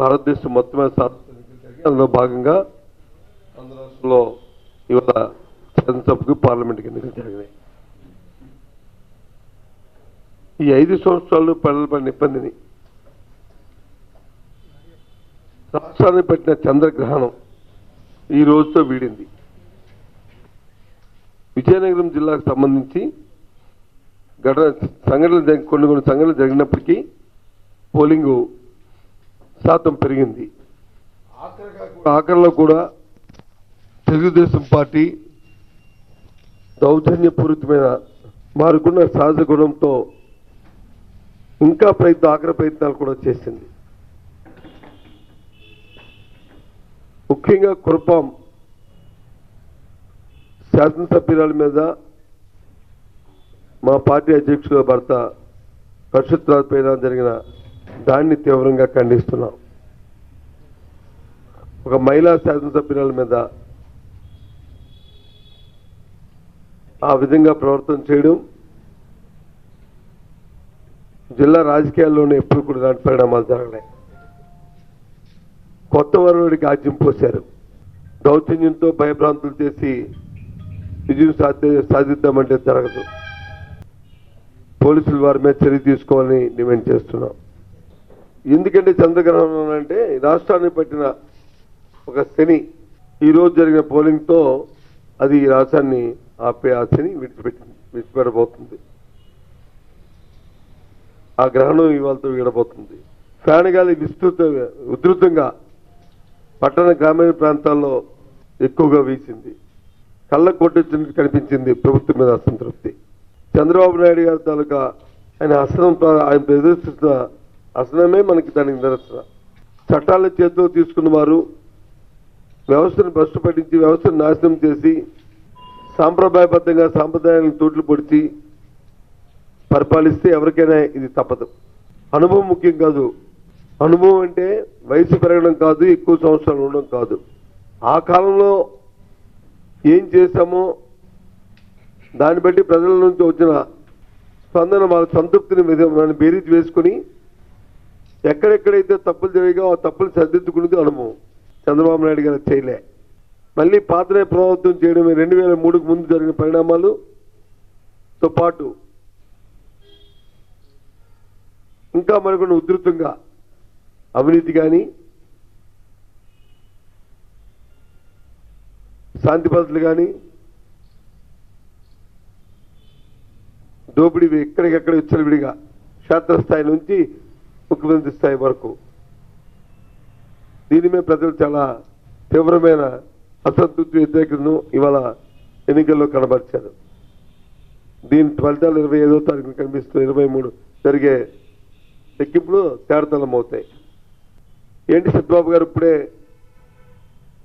భారతదేశం మొత్తమే సార్వత్రిక అందులో భాగంగా ఆంధ్ర రాష్ట్రంలో ఇవాళ శాసనసభకు పార్లమెంట్కి ఎన్నికలు జరిగినాయి. ఈ ఐదు సంవత్సరాలు ప్రజలు పడిన ఇబ్బందిని రాష్ట్రాన్ని పెట్టిన చంద్రగ్రహణం ఈ రోజుతో వీడింది. విజయనగరం జిల్లాకు సంబంధించి ఘటన సంఘటనలు కొన్ని కొన్ని సంఘటనలు జరిగినప్పటికీ పోలింగు శాతం పెరిగింది. ఆఖరిలో కూడా తెలుగుదేశం పార్టీ దౌర్జన్యపూరితమైన మారుకున్న సహజ గుణంతో ఇంకా ప్రయత్న ఆఖరి ప్రయత్నాలు కూడా చేసింది. ముఖ్యంగా కురపాం శాసనసభ్యురాల మీద మా పార్టీ అధ్యక్షుల భర్త పరిషత్ పైన జరిగిన దాన్ని తీవ్రంగా ఖండిస్తున్నాం. ఒక మహిళా శాసనసభ్యురాల మీద ఆ విధంగా ప్రవర్తన చేయడం జిల్లా రాజకీయాల్లోనే ఎప్పుడు కూడా దాని పరిణామాలు జరగలే. కొత్త వరుడికి ఆజ్యం పోశారు. దౌర్జన్యంతో భయభ్రాంతులు చేసి విజయం సాధి సాధిద్దామంటే జరగదు. పోలీసులు వారి మీద చర్య తీసుకోవాలని డిమాండ్ చేస్తున్నాం. ఎందుకంటే చంద్రగ్రహణం అంటే రాష్ట్రాన్ని పట్టిన ఒక శని. ఈరోజు జరిగిన పోలింగ్తో అది ఈ రాష్ట్రాన్ని ఆపే ఆ శని విడిచిపెట్టింది విడిచిపెట్టబోతుంది. ఆ గ్రహణం ఇవాళతో వీడబోతుంది. ఫ్యాన్ గాలి విస్తృత ఉధృతంగా పట్టణ గ్రామీణ ప్రాంతాల్లో ఎక్కువగా వీసింది. కళ్ళ కొట్టించినట్టు కనిపించింది ప్రభుత్వం మీద అసంతృప్తి. చంద్రబాబు నాయుడు గారి తాలూకా ఆయన అసనం ఆయన ప్రదర్శిస్తున్న అసలమే మనకి దానికి నిరసన చట్టాల చేతిలో తీసుకున్న వారు వ్యవస్థను భ్రష్టు పట్టించి వ్యవస్థను నాశనం చేసి సాంప్రదాయబద్ధంగా సాంప్రదాయాలను తూట్లు పొడిచి పరిపాలిస్తే ఎవరికైనా ఇది తప్పదు. అనుభవం ముఖ్యం కాదు. అనుభవం అంటే వయసు పెరగడం కాదు ఎక్కువ సంవత్సరాలు ఉండడం కాదు. ఆ కాలంలో ఏం చేశామో దాన్ని బట్టి ప్రజల నుంచి వచ్చిన స్పందన వాళ్ళ సంతృప్తిని మీద- మనం బేరీజ్ వేసుకుని ఎక్కడెక్కడైతే తప్పులు జరిగా ఆ తప్పులు సరిదిద్దుకునేది అనుభవం. చంద్రబాబు నాయుడు గారు చేయలే. మళ్ళీ పాత్రే ప్రభావితం చేయడం రెండు వేల మూడుకు ముందు జరిగిన పరిణామాలుతో పాటు ఇంకా మరికొన్ని ఉధృతంగా అవినీతి కానీ శాంతి భద్రతలు కానీ దోపిడీ ఎక్కడికెక్కడ విచ్చలవిడిగా క్షేత్రస్థాయి నుంచి ముఖ్యమంత్రి స్థాయి వరకు. దీని మీద ప్రజలు చాలా తీవ్రమైన అసంతృప్తి వ్యతిరేకతను ఇవాళ ఎన్నికల్లో కనబరిచారు. దీని ఫలితాలు ఇరవై ఐదో తారీఖున కనిపిస్తూ ఇరవై మూడు జరిగే లెక్కింపులు తేడతలం అవుతాయి. ఏంటి సత్యబాబు గారు ఇప్పుడే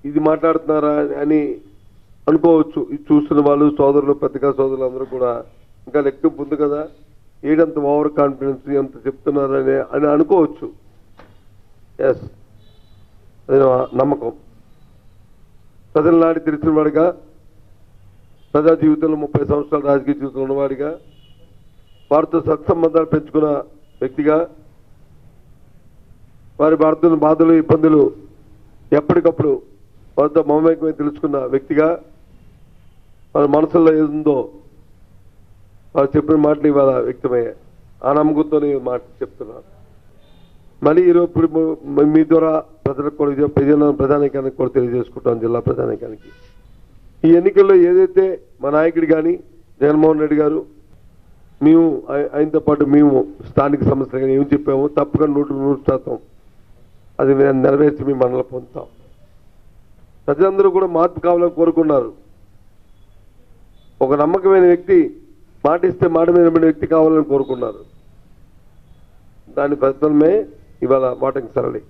ఇది మాట్లాడుతున్నారా అని అనుకోవచ్చు. ఇది చూస్తున్న వాళ్ళు సోదరులు పత్రికా సోదరులు అందరూ కూడా. ఇంకా లెక్కింపు ఉంది కదా. ఏడంత ఓవర్ కాన్ఫిడెన్స్ ఎంత చెప్తున్నారని అని అనుకోవచ్చు. ఎస్ అది నమ్మకం. ప్రజల నాటి తెలిసిన వాడిగా ప్రజా జీవితంలో ముప్పై సంవత్సరాల రాజకీయ జీవితంలో ఉన్నవాడిగా వారితో సత్సంబంధాలు పెంచుకున్న వ్యక్తిగా వారి భారతీయ బాధలు ఇబ్బందులు ఎప్పటికప్పుడు వారితో మమేకమై తెలుసుకున్న వ్యక్తిగా వారి మనసులో ఏదుందో వారు చెప్పిన మాటలు ఇవాళ వ్యక్తమయ్యాయి. ఆ నమ్మకంతోనే మాట చెప్తున్నారు మళ్ళీ ఈరోజు ఇప్పుడు మీ ద్వారా ప్రజలకు కూడా ప్రజల ప్రధానికానికి కూడా తెలియజేసుకుంటాం జిల్లా ప్రధానికానికి. ఈ ఎన్నికల్లో ఏదైతే మా నాయకుడు కానీ జగన్మోహన్ రెడ్డి గారు మేము ఆయనతో పాటు మేము స్థానిక సంస్థలు కానీ ఏం చెప్పామో తప్పకుండా నూట నూరు శాతం అది మేము నెరవేర్చి మేము మనలో పొందుతాం. ప్రజలందరూ కూడా మార్పు కావాలని కోరుకున్నారు. ఒక నమ్మకమైన వ్యక్తి మాట ఇస్తే మాట మీద నిలబడిన వ్యక్తి కావాలని కోరుకున్నారు. దాని ప్రతిఫలమే ఇవాళ ఓటింగ్ సరళి.